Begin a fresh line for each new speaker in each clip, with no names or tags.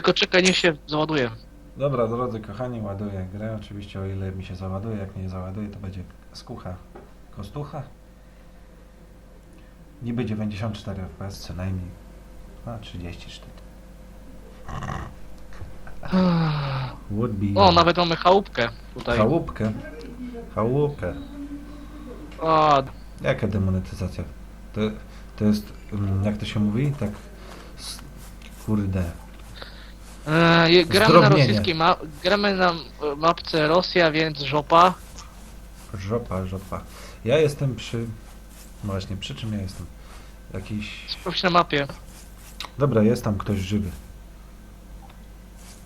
Tylko czekaj, niech się załaduje.
Dobra, drodzy kochani, ładuję grę. Oczywiście o ile mi się załaduje, jak nie załaduje, to będzie skucha kostucha. Niby 94 FPS co najmniej. A, 34. Would be
O, nawet mamy chałupkę tutaj.
chałupkę. Chałupkę.
O,
Jaka demonetyzacja? To, to jest, mm, jak to się mówi? Tak, s- kurde.
E, je- gramy na
Zdrobnienie.
rosyjskiej ma gramy na e, mapce Rosja, więc żopa.
Żopa, żopa. Ja jestem przy... No właśnie, przy czym ja jestem? Jakiś...
Sprawdź na mapie.
Dobra, jest tam ktoś żywy.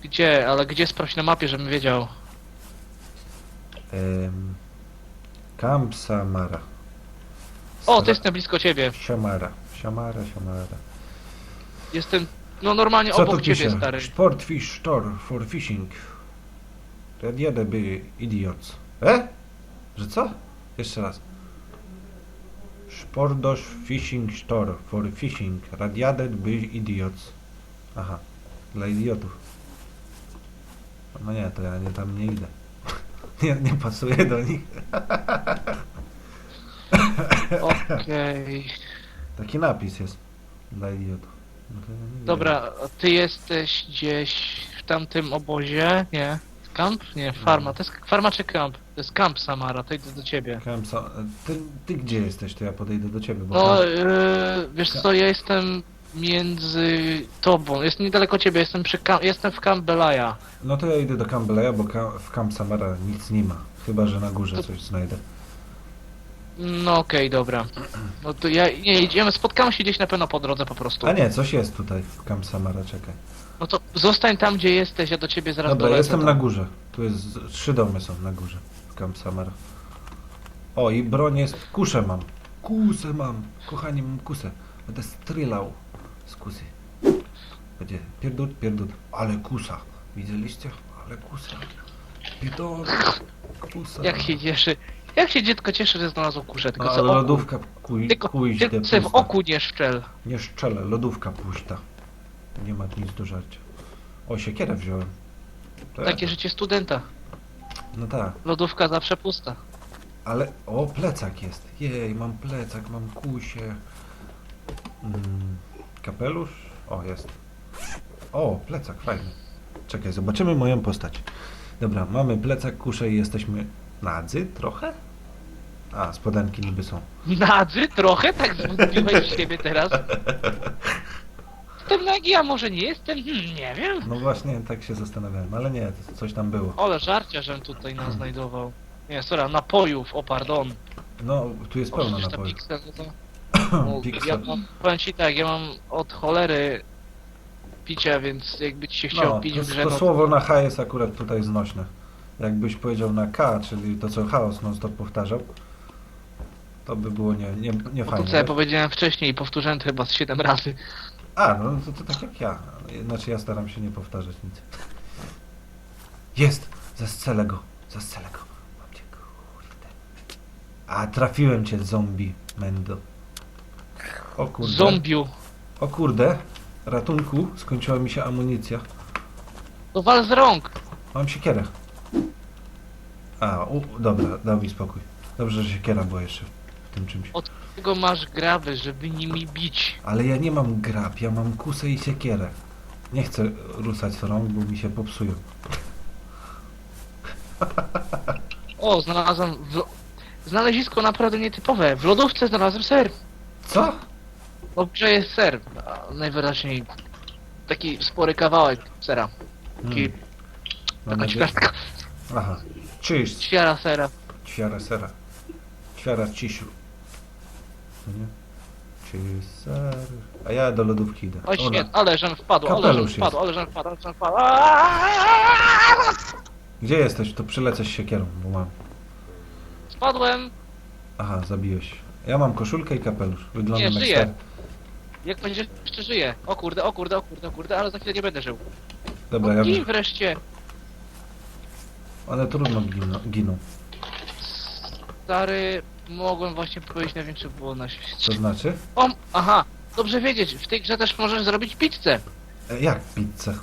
Gdzie, ale gdzie sprawdź na mapie, żebym wiedział.
Em, Camp Samara.
O, to jestem blisko ciebie.
Siamara. Siamara, Siamara.
Jestem, no normalnie
Co tu
obok ciebie,
pisze?
stary.
Sport Fish Store for Fishing. Radiade by idiots. E? Że co? Jeszcze raz. Spordosz Fishing Store for Fishing. Radiated by idiots. Aha. Dla idiotów. No nie, to ja nie, tam nie idę. Nie, nie pasuję do nich.
Okej.
Taki napis jest. Dla idiotów. No.
Dobra, a ty jesteś gdzieś w tamtym obozie? Nie. Kamp? Nie, farma. To jest farma czy kamp? To jest kamp Samara, to idę do ciebie.
Camp Sa- ty, ty gdzie jesteś? To ja podejdę do ciebie, bo...
No,
tam-
yy, wiesz co, ja jestem między tobą. Jestem niedaleko ciebie, jestem przy kam jestem w Camp Belaya.
No to ja idę do Campbellaya, bo ka- w Camp Samara nic nie ma. Chyba, że na górze coś znajdę.
No okej, dobra. No to ja, nie, idziemy, spotkamy się gdzieś na pewno po drodze po prostu.
A nie, coś jest tutaj w Camp Samara, czekaj.
No to zostań tam, gdzie jesteś, ja do ciebie zaraz
Dobra,
dolecę
jestem
tam.
na górze. Tu jest, trzy domy są na górze w Camp Samara. O, i broń jest, kuszę mam. Kusę mam. Kochani, mam kusę. Będę strzelał z kusy. Będzie pierdut, pierdut. Ale kusa. Widzieliście? Ale kusa. Bidon. Kusa.
Jak się cieszy. Jak się dziecko cieszy, że znalazło kuszę, tylko co oku.
lodówka kuj,
Tylko,
kuźde
tylko se w
pusta.
oku nie szczel.
Nie szczelę, lodówka pusta. Nie ma nic do żarcia. O, siekierę wziąłem. To ja
Takie
to-
życie studenta.
No tak,
Lodówka zawsze pusta.
ale... O, plecak jest. Jej, mam plecak, mam kusie. Mm, kapelusz? O, jest. O, plecak, fajny. Czekaj, zobaczymy moją postać. Dobra, mamy plecak, kuszę i jesteśmy nadzy trochę? A, spodenki niby są.
Nadzy trochę, tak zwątpiłeś w siebie teraz. Jestem nagi, a może nie jestem? Hmm, nie wiem.
No właśnie, tak się zastanawiałem, ale nie, to coś tam było.
Ale żarcia, żem tutaj nas znajdował. Nie, sorry, napojów, o pardon.
No, tu jest pełno napojów.
Pixel, no to... No, ja
Pixel.
mam, powiem ci tak, ja mam od cholery picia, więc jakby ci się chciał
No,
pić
to,
w grze,
to
no
słowo na H jest akurat tutaj znośne. Jakbyś powiedział na K, czyli to co chaos non stop powtarzał, to by było nie, nie, nie
to
fajnie.
co ja powiedziałem wcześniej i powtórzyłem to chyba z 7 razy.
A, no to, to tak jak ja. Znaczy ja staram się nie powtarzać nic. Jest! Zastrzelę go! Zastrzelę go! Mam cię, kurde. A, trafiłem cię, zombie, Mendo. O kurde.
Zombiu.
O kurde. Ratunku, skończyła mi się amunicja.
To wal z rąk.
Mam siekierę. A, u, dobra, dał mi spokój. Dobrze, że siekiera była jeszcze w tym czymś.
Od tego masz graby, żeby nimi bić.
Ale ja nie mam grab, ja mam kusę i siekierę. Nie chcę rusać z rąk, bo mi się popsują.
O, znalazłem w... Znalezisko naprawdę nietypowe. W lodówce znalazłem ser.
Co?
No, że jest ser. A Najwyraźniej taki spory kawałek sera. Taki,
Hmm. Mam
taka
nadzieję-
ćwiartka,
Aha. Czyż,
ćwiara sera.
ćwiara sera. Ćwiara cisiu. No nie? Czy ser... A ja do lodówki idę.
Oj
Ona.
śmiet, ale żem wpadł, ale żem
Kapelusz
wpadł, ale żem wpadł, ale żem wpadł. Aaaa!
Gdzie jesteś? To przylecę z siekierą, bo mam.
Spadłem.
Aha, zabiłeś. Ja mam koszulkę i kapelusz. Wyglądam
Nie,
jak
żyję.
stary.
Jak będzie jeszcze żyję. O kurde, o kurde, o kurde, o kurde, ale za chwilę nie będę żył.
Dobra, ja...
gin wreszcie.
One trudno giną. giną.
Stary, mogłem właśnie powiedzieć największe było na
To
świecie.
znaczy?
O, aha, dobrze wiedzieć, w tej grze też możesz zrobić pizzę.
E, jak pizzę?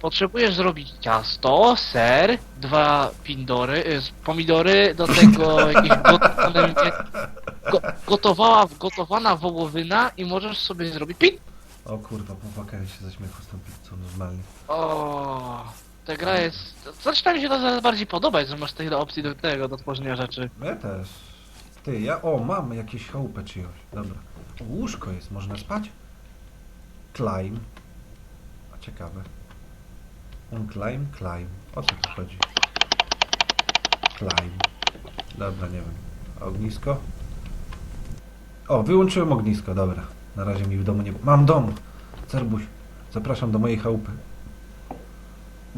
Potrzebujesz zrobić ciasto, ser, dwa pindory, y, z- pomidory, do tego jakieś gotowane, go, gotowała, gotowana wołowyna i możesz sobie zrobić pin.
O kurwa, popłakałem się ze śmiechu z tą pizzą normalnie.
O, ta gra jest... Zaczyna mi się to coraz bardziej podobać, że masz tyle opcji do tego, do tworzenia rzeczy.
Ja też. Ty, ja... O, mam jakieś chałupę czyjąś. Dobra. Łóżko jest, można spać? Climb. A ciekawe. On climb, climb. O co tu chodzi? Climb. Dobra, nie wiem. Ognisko? O, wyłączyłem ognisko, dobra. Na razie mi w domu nie... Mam dom! Cerbuś, zapraszam do mojej chałupy.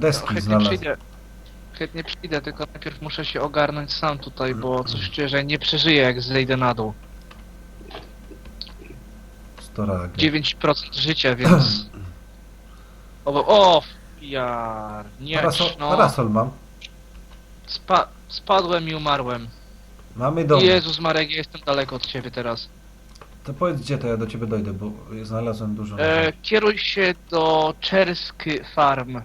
Deski
Chętnie
znalazłem.
przyjdę. Chętnie przyjdę, tylko najpierw muszę się ogarnąć sam tutaj, bo coś czuję, że nie przeżyję jak zejdę na dół.
Storage.
9% życia, więc... O, o jar, nie,
Parasol,
no.
parasol mam.
Spa spadłem i umarłem.
Mamy dom.
Jezus Marek, ja jestem daleko od ciebie teraz.
To powiedz gdzie to ja do ciebie dojdę, bo znalazłem dużo.
E, kieruj się do Czersky Farm.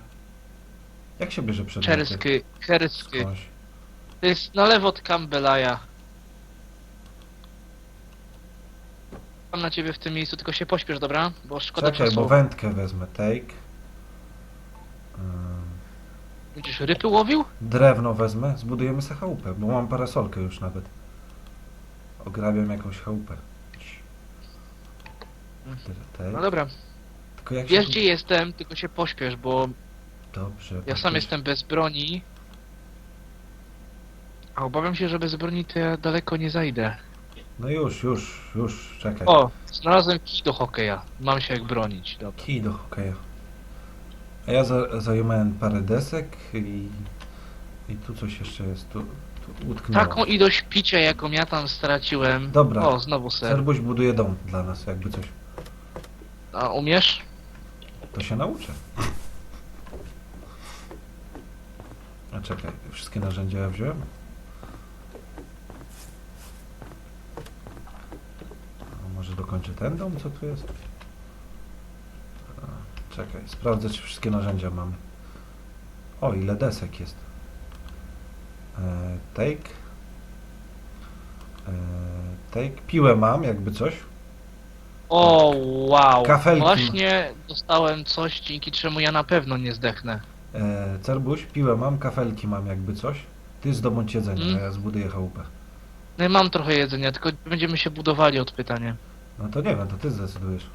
Jak się bierze przedmioty?
Czersky.
Skądś.
To jest na lewo od Campbellaja. Mam na ciebie w tym miejscu, tylko się pośpiesz, dobra? Bo szkoda
Czekaj,
czasu.
bo wędkę wezmę. Take. Ym,
Będziesz rypy łowił?
Drewno wezmę, zbudujemy sobie chałupę, bo mam parasolkę już nawet. Ograbiam jakąś chałupę. Take.
No dobra.
Tylko jak
Wiesz
się...
gdzie jestem, tylko się pośpiesz, bo
Dobrze.
ja sam jestem bez broni. A obawiam się, że bez broni to ja daleko nie zajdę.
No już, już, już, czekaj.
O, znalazłem kij do hokeja. Mam się jak bronić. Dobra.
Kij do hokeja. A ja za, zajmowałem parę desek i... I tu coś jeszcze jest, tu, tu utknęło.
Taką ilość picia, jaką ja tam straciłem.
Dobra.
O, znowu ser.
Serbuś buduje dom dla nas, jakby coś.
A umiesz?
To się nauczę. A czekaj, wszystkie narzędzia ja wziąłem? A może dokończę ten dom, co tu jest? A, czekaj, sprawdzę, czy wszystkie narzędzia mamy. O, ile desek jest. E, take. E, take. Piłę mam, jakby coś.
O, wow.
Kafelki.
Właśnie dostałem coś, dzięki czemu ja na pewno nie zdechnę.
E, Cerbuś, piłę mam, kafelki mam, jakby coś. Ty zdobądź jedzenie,
Mm.
a ja zbuduję chałupę.
No i mam trochę jedzenia, tylko będziemy się budowali od pytania.
No to nie wiem, to ty zdecydujesz.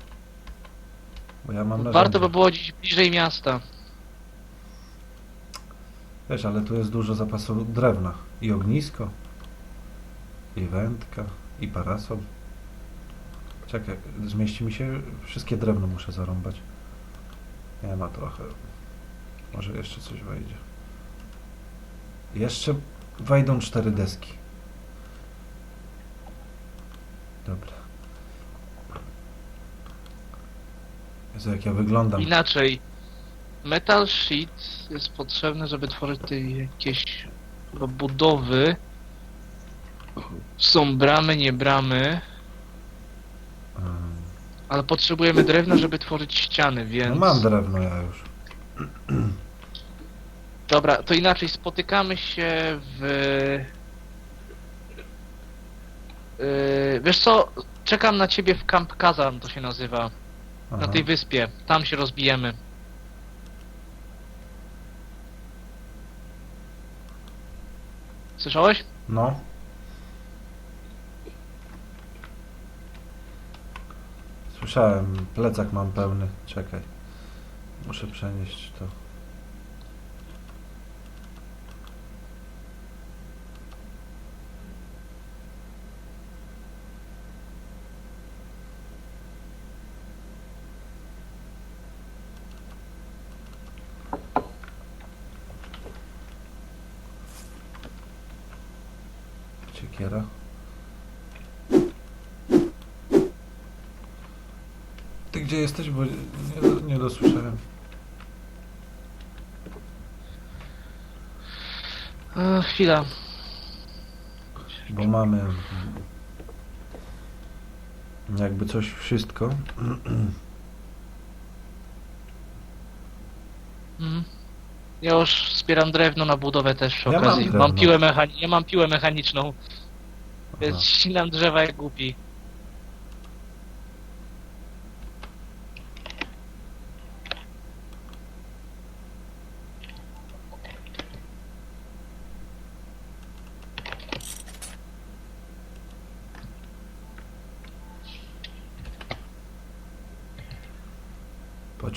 Bo ja mam narzędzia.
Warto by było gdzieś bliżej miasta.
Wiesz, ale tu jest dużo zapasu drewna. I ognisko, i wędka, i parasol. Czekaj, zmieści mi się... Wszystkie drewno muszę zarąbać. Nie ma trochę. Może jeszcze coś wejdzie. Jeszcze wejdą cztery deski. Dobra. Jezu, jak ja wyglądam.
Inaczej, metal sheet jest potrzebny, żeby tworzyć tutaj jakieś budowy. Są bramy, nie bramy,
Ym,
ale potrzebujemy drewna, żeby tworzyć ściany, więc...
No mam drewno ja już.
Dobra, to inaczej, spotykamy się w... Yy, wiesz co, czekam na ciebie w Camp Kazan, to się nazywa, na
Aha.
tej wyspie, tam się rozbijemy. Słyszałeś?
No. Słyszałem, plecak mam pełny. Czekaj. Muszę przenieść to. Siekiera. Ty gdzie jesteś, bo nie, nie dosłyszałem.
E, chwila.
Bo mamy jakby coś wszystko.
Mhm. Ja już zbieram drewno na budowę też przy
Ja mam
okazji. Mam,
drewno.
piłę mechani- ja mam piłę mechaniczną, więc ścinam drzewa jak głupi.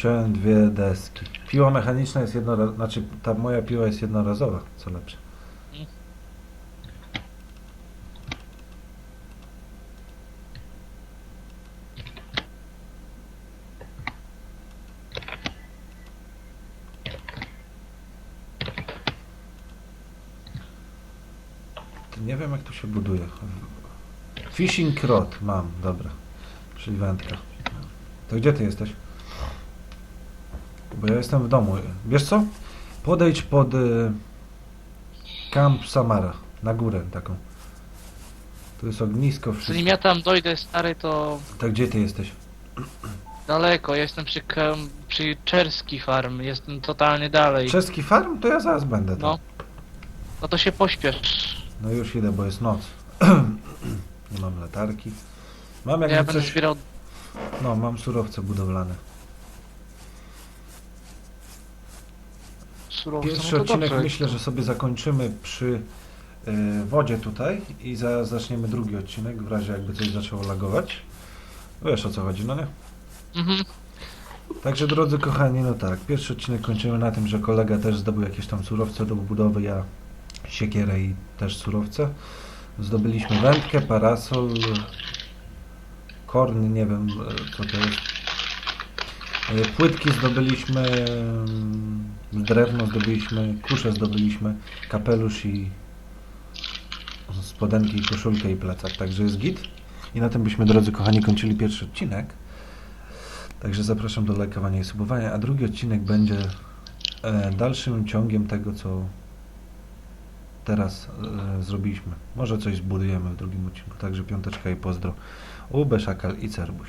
Pociąłem dwie deski. Piła mechaniczna jest jednorazowa, znaczy ta moja piła jest jednorazowa, co lepsze. Nie wiem jak tu się buduje. Fishing rod mam, dobra. Czyli wędka. To gdzie ty jesteś? Bo ja jestem w domu. Wiesz co? Podejdź pod y, Camp Samara. Na górę taką. Tu jest ognisko, wszystko.
Zanim ja tam dojdę stary, to
To gdzie ty jesteś?
daleko. Jestem przy, Kem- przy Czerski Farm. Jestem totalnie dalej.
Czeski farm? To ja zaraz będę tam.
No. No to się pośpiesz.
No już idę, bo jest noc. Nie mam latarki. Mam
Ja
jakby
będę
coś...
zbierał
No, mam surowce budowlane. Pierwszy
no to
odcinek
dobrze.
myślę, że sobie zakończymy przy y, wodzie tutaj i zaraz zaczniemy drugi odcinek, w razie jakby coś zaczęło lagować. Wiesz o co chodzi, no nie?
Mhm.
Także drodzy kochani, no tak, pierwszy odcinek kończymy na tym, że kolega też zdobył jakieś tam surowce do budowy, ja siekierę i też surowce. Zdobyliśmy wędkę, parasol, korn, nie wiem e, co to jest. E, Płytki zdobyliśmy, drewno zdobyliśmy, kuszę zdobyliśmy, kapelusz i spodenki, koszulkę i plecak, także jest git. I na tym byśmy, drodzy kochani, kończyli pierwszy odcinek. Także zapraszam do lajkowania i subowania, a drugi odcinek będzie e, dalszym ciągiem tego, co teraz e, zrobiliśmy. Może coś zbudujemy w drugim odcinku. Także piąteczka i pozdro. Ube, Szakal i Cerbuś.